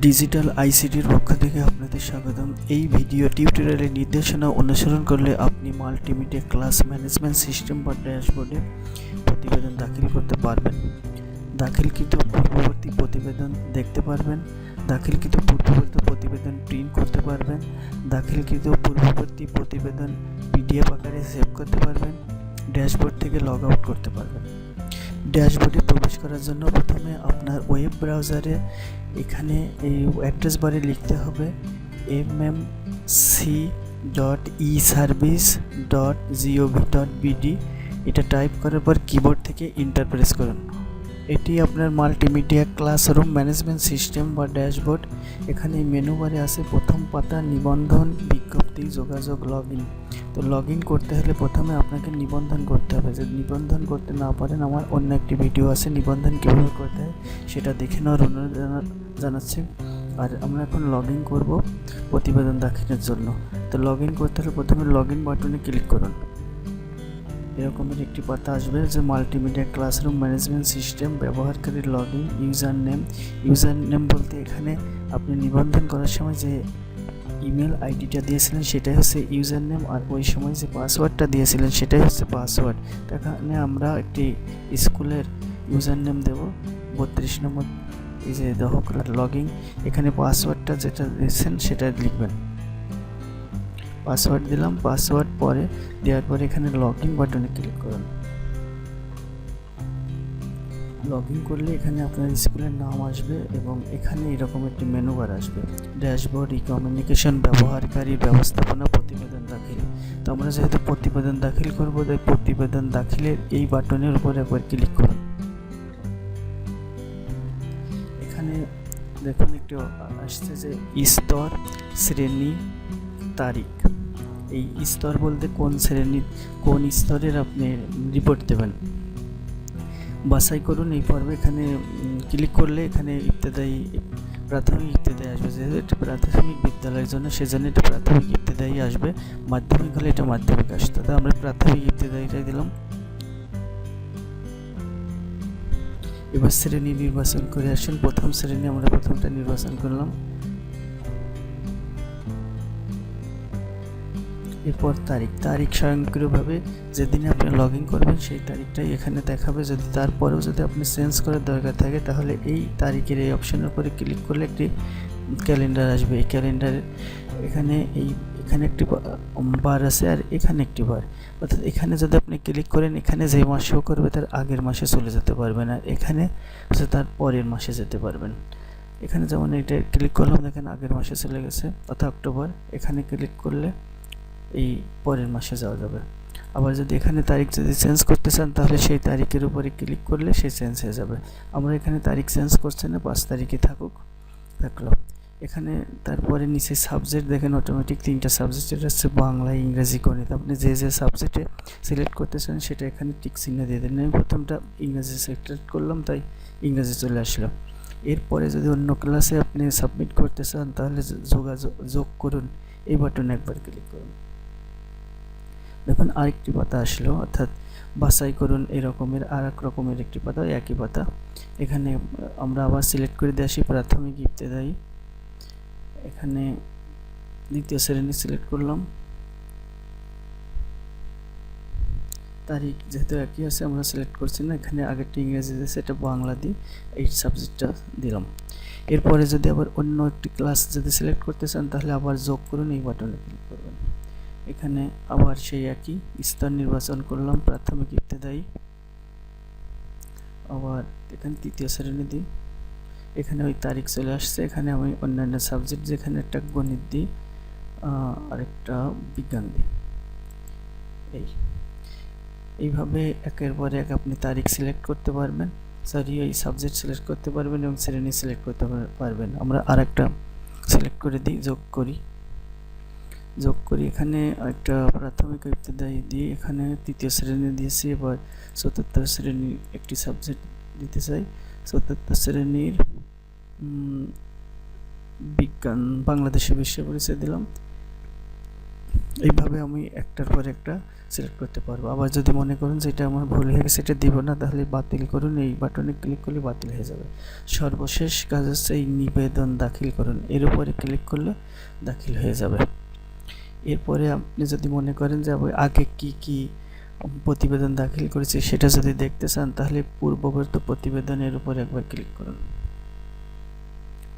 Digital আইসিটির পক্ষ থেকে আপনাদের স্বাগতম। এই ভিডিও টিউটোরিয়ালের নির্দেশনা অনুসরণ করলে আপনি মাল্টিমিডিয়া ক্লাস ম্যানেজমেন্ট সিস্টেম বা ড্যাশবোর্ডে প্রতিবেদন দাখিল করতে পারবেন। দাখিলকৃত পূর্ববর্তী প্রতিবেদন দেখতে পারবেন। দাখিলকৃত পূর্ববর্তী প্রতিবেদন প্রিন্ট করতে পারবেন। দাখিলকৃত পূর্ববর্তী প্রতিবেদন পিডিএফ আকারে সেভ করতে পারবেন। ড্যাশবোর্ড থেকে লগ আউট করতে পারবেন। ড্যাশবোর্ডে করার জন্য প্রথমে আপনার ওয়েব ব্রাউজারে এখানে এই অ্যাড্রেস বারে লিখতে হবে M M C dot E service dot GOV dot BD এটা টাইপ করার পর কিবোর্ড থেকে ইন্টার প্রেস করুন। এটি আপনার মাল্টিমিডিয়া ক্লাসরুম ম্যানেজমেন্ট সিস্টেম বা ড্যাশবোর্ড এখানে মেনু বারে আছে প্রথম পাতা, নিবন্ধন, বিজ্ঞপ্তি, যোগাযোগ লগ ইন তো লগ ইন করতে হলে প্রথমে আপনাকে নিবন্ধন করতে হবে। যদি নিবন্ধন করতে না পারেন, আমার অন্য একটি ভিডিও আছে, নিবন্ধন কীভাবে করতে হয়, সেটা দেখে নেওয়ার অনুরোধ জানা- জানাচ্ছি। আর আমরা এখন লগ ইন করব প্রতিবেদন দাখিলের জন্য। তো লগ ইন করতে হলে প্রথমে লগ ইন বাটনে ক্লিক করুন। এরকমের একটি পাতা আসবে যে মাল্টিমিডিয়া ক্লাসরুম ম্যানেজমেন্ট সিস্টেম ব্যবহারকারীর log in user name user name বলতে এখানে আপনি নিবন্ধন করার সময় যে ইমেল আইডিটা দিয়েছিলেন সেটাই হচ্ছে ইউজার নেম আর ওই সময় যে পাসওয়ার্ডটা দিয়েছিলেন সেটাই হচ্ছে পাসওয়ার্ড এখানে আমরা একটি স্কুলের ইউজার নেম দেব, বত্রিশ নম্বর, এই যে দহক লগিং এখানে পাসওয়ার্ডটা যেটা দিয়েছেন সেটা লিখবেন। পাসওয়ার্ড দিলাম, পাসওয়ার্ড পরে দেওয়ার পরে এখানে লগ ইন বাটনে ক্লিক করুন। লগ ইন করলে এখানে আপনার স্কুলের নাম আসবে এবং এখানে এরকম একটি মেনু বার আসবে। ড্যাশবোর্ড ই কমিউনিকেশন ব্যবহারকারী, ব্যবস্থাপনা, প্রতিবেদন দাখিল। তো আমরা যেহেতু প্রতিবেদন দাখিল করব, তাই প্রতিবেদন দাখিলের এই বাটনের উপর একবার ক্লিক করুন। এখানে দেখুন একটু আসছে যে স্তর, শ্রেণি তারিখ। এই স্তর বলতে কোন শ্রেণির কোন স্তরের আপনি রিপোর্ট দেবেন। বাছাই করুন এই পর্বে এখানে ক্লিক করলে এখানে ইত্যাদায়ী প্রাথমিক ইত্যাদায়ী আসবে। যেহেতু এটা প্রাথমিক বিদ্যালয়ের জন্য, সেজন্য এটা প্রাথমিক ইত্যাদায়ী আসবে। মাধ্যমিক হলে এটা মাধ্যমিক আসতো তো আমরা প্রাথমিক ইত্যাদায়ীটাই দিলাম। এবার শ্রেণি নির্বাচন করে আসুন। প্রথম শ্রেণি আমরা প্রথমটা নির্বাচন করলাম। এরপর তারিখ। তারিখ স্বয়ংক্রিয়ভাবে যেদিনে আপনি লগ ইন করবেন, সেই তারিখটাই এখানে দেখাবে। যদি তারপরেও যদি আপনি চেঞ্জ করার দরকার থাকে, তাহলে এই তারিখের এই অপশনের উপরে ক্লিক করলে একটি ক্যালেন্ডার আসবে। এই ক্যালেন্ডারে এখানে এই, এখানে একটি বার আছে আর এখানে একটি বার অর্থাৎ এখানে যদি আপনি ক্লিক করেন, এখানে যে মাস শো করবে, তার আগের মাসে চলে যেতে পারবেন আর এখানে তার পরের মাসে যেতে পারবেন। এখানে যেমন এটা ক্লিক করলাম, দেখেন আগের মাসে চলে গেছে, অর্থাৎ অক্টোবর। এখানে ক্লিক করলে এই পরের মাসে যাওয়া যাবে। আবার যদি এখানে তারিখ যদি চেঞ্জ করতে চান, তাহলে সেই তারিখের উপরে ক্লিক করলে সে চেঞ্জ হয়ে যাবে। আমরা এখানে তারিখ চেঞ্জ করছি না, পাঁচ তারিখে থাকুক। থাকল এখানে তারপরে নিচে সাবজেক্ট দেখেন অটোমেটিক তিনটা সাবজেক্ট এটা হচ্ছে বাংলা, ইংরেজি, গণিত। আপনি যে যে সাবজেক্টে সিলেক্ট করতে চান, সেটা এখানে টিক চিহ্ন দিয়ে দেন আমি প্রথমটা ইংরেজি সিলেক্ট করলাম, তাই ইংরেজি চলে আসলো। এরপরে যদি অন্য ক্লাসে আপনি সাবমিট করতে চান, তাহলে যোগাযোগ, যোগ করুন। এই বাটনে একবার ক্লিক করুন। দেখুন, আরেকটি পাতা আসলো, অর্থাৎ বাছাই করুন এরকমের রকমের আর এক রকমের একটি পাতা, একই পাতা। এখানে আমরা আবার সিলেক্ট করে দিয়ে আসি, প্রাথমিক ইবতেদায়ী এখানে দ্বিতীয় শ্রেণি সিলেক্ট করলাম। তারিখ যেহেতু একই আছে, আমরা সিলেক্ট করছি না, এখানে আগেরটি ইংরেজি আছে, এটা বাংলা দিই এই সাবজেক্টটা দিলাম। এরপরে যদি আবার অন্য একটি ক্লাস যদি সিলেক্ট করতে চান, তাহলে আবার যোগ করুন, এই বাটনে ক্লিক করবেন। এখানে আবার সেই একই স্তর নির্বাচন করলাম, প্রাথমিক ইবতেদায়ী আবার এখানে তৃতীয় শ্রেণি দিই। এখানে ওই তারিখ চলে আসছে, এখানে আমি অন্যান্য সাবজেক্ট যেখানে একটা গণিত দিই আরেকটা বিজ্ঞান দিই। এই। এইভাবে একের পর এক আপনি তারিখ সিলেক্ট করতে পারবেন। সরি এই সাবজেক্ট সিলেক্ট করতে পারবেন এবং শ্রেণি সিলেক্ট করতে পারবেন। আমরা আরেকটা সিলেক্ট করে দিই, যোগ করি। যোগ করি। এখানে একটা প্রাথমিক ইবতদায়ী দিয়ে এখানে তৃতীয় শ্রেণি দিয়েছি, এবার চতুর্থ শ্রেণির একটি সাবজেক্ট দিতে চাই। চতুর্থ শ্রেণির বিজ্ঞান, বাংলাদেশে বিশ্ব পরিচয় দিলাম। এইভাবে আমি একটার পর একটা সিলেক্ট করতে পারব। আবার যদি মনে করেন যে এটা আমার ভুল হয়ে গেছে, এটা দিব না, তাহলে বাতিল করুন। এই বাটনে ক্লিক করলে বাতিল হয়ে যাবে। সর্বশেষ কাজ হচ্ছে এই নিবেদন দাখিল করুন। এর উপরে ক্লিক করলে দাখিল হয়ে যাবে। এরপরে আপনি যদি মনে করেন যে আগে কি কি প্রতিবেদন দাখিল করেছি সেটা যদি দেখতে চান, তাহলে পূর্ববর্তী প্রতিবেদনের উপর একবার ক্লিক করুন।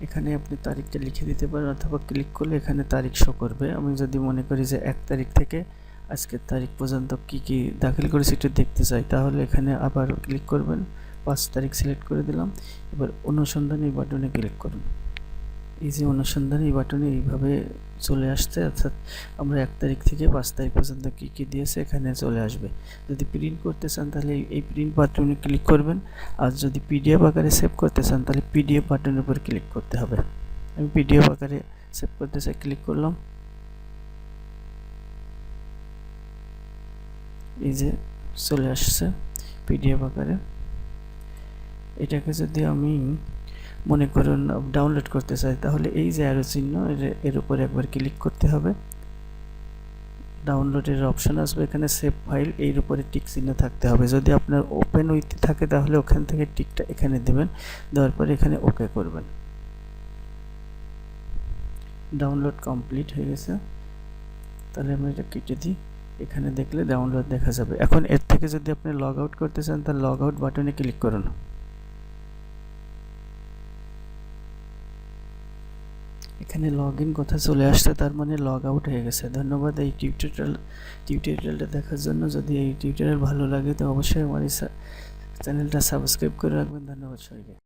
এখানে আপনি তারিখটা লিখে দিতে পারেন অথবা ক্লিক করলে এখানে তারিখ শো করবে। আমি যদি মনে করি যে এক তারিখ থেকে আজকের তারিখ পর্যন্ত কি কি দাখিল করেছি সেটা দেখতে চাই, তাহলে এখানে আবার ক্লিক করবেন। পাঁচ তারিখ সিলেক্ট করে দিলাম। এবার অনুসন্ধান এই বাটনে ক্লিক করুন। এই যে অনুসন্ধান এই বাটনে এইভাবে চলে আসছে, অর্থাৎ আমরা এক তারিখ থেকে পাঁচ তারিখ পর্যন্ত কী কী দিয়েছে এখানে চলে আসবে। যদি প্রিন্ট করতে চান তাহলে এই প্রিন্ট বাটনে ক্লিক করবেন, আর যদি পিডিএফ আকারে সেভ করতে চান তাহলে পিডিএফ বাটনের উপর ক্লিক করতে হবে। আমি পিডিএফ আকারে সেভ করতে চাই ক্লিক করলাম। এই যে চলে আসছে পিডিএফ আকারে। এটাকে যদি আমি মনে করুন ডাউনলোড করতে চাই, তাহলে এই যে অ্যারো চিহ্ন, এর- উপরে একবার ক্লিক করতে হবে। ডাউনলোডের অপশন আসবে এখানে সেভ ফাইল এর উপরে টিক চিহ্ন থাকতে হবে। যদি আপনার ওপেন উইথ থাকে, তাহলে ওখান থেকে টিকটা এখানে দেবেন, দেওয়ার পরে এখানে ওকে করবেন। ডাউনলোড কমপ্লিট হয়ে গেছে। তাহলে আমি এটা কেটে দিই। এখানে দেখলে ডাউনলোড দেখা যাবে। এখন এর থেকে যদি আপনি লগ আউট করতে চান, তাহলে লগ আউট বাটনে ক্লিক করুন। এখানে লগ ইন কথা চলে আসছে, তার মানে লগ আউট হয়ে গেছে। ধন্যবাদ এই টিউটোরিয়াল টিউটোরিয়ালটা দেখার জন্য। যদি এই টিউটোরিয়াল ভালো লাগে, তো অবশ্যই আমার এই চ্যানেলটা সাবস্ক্রাইব করে রাখবেন। ধন্যবাদ সবাইকে।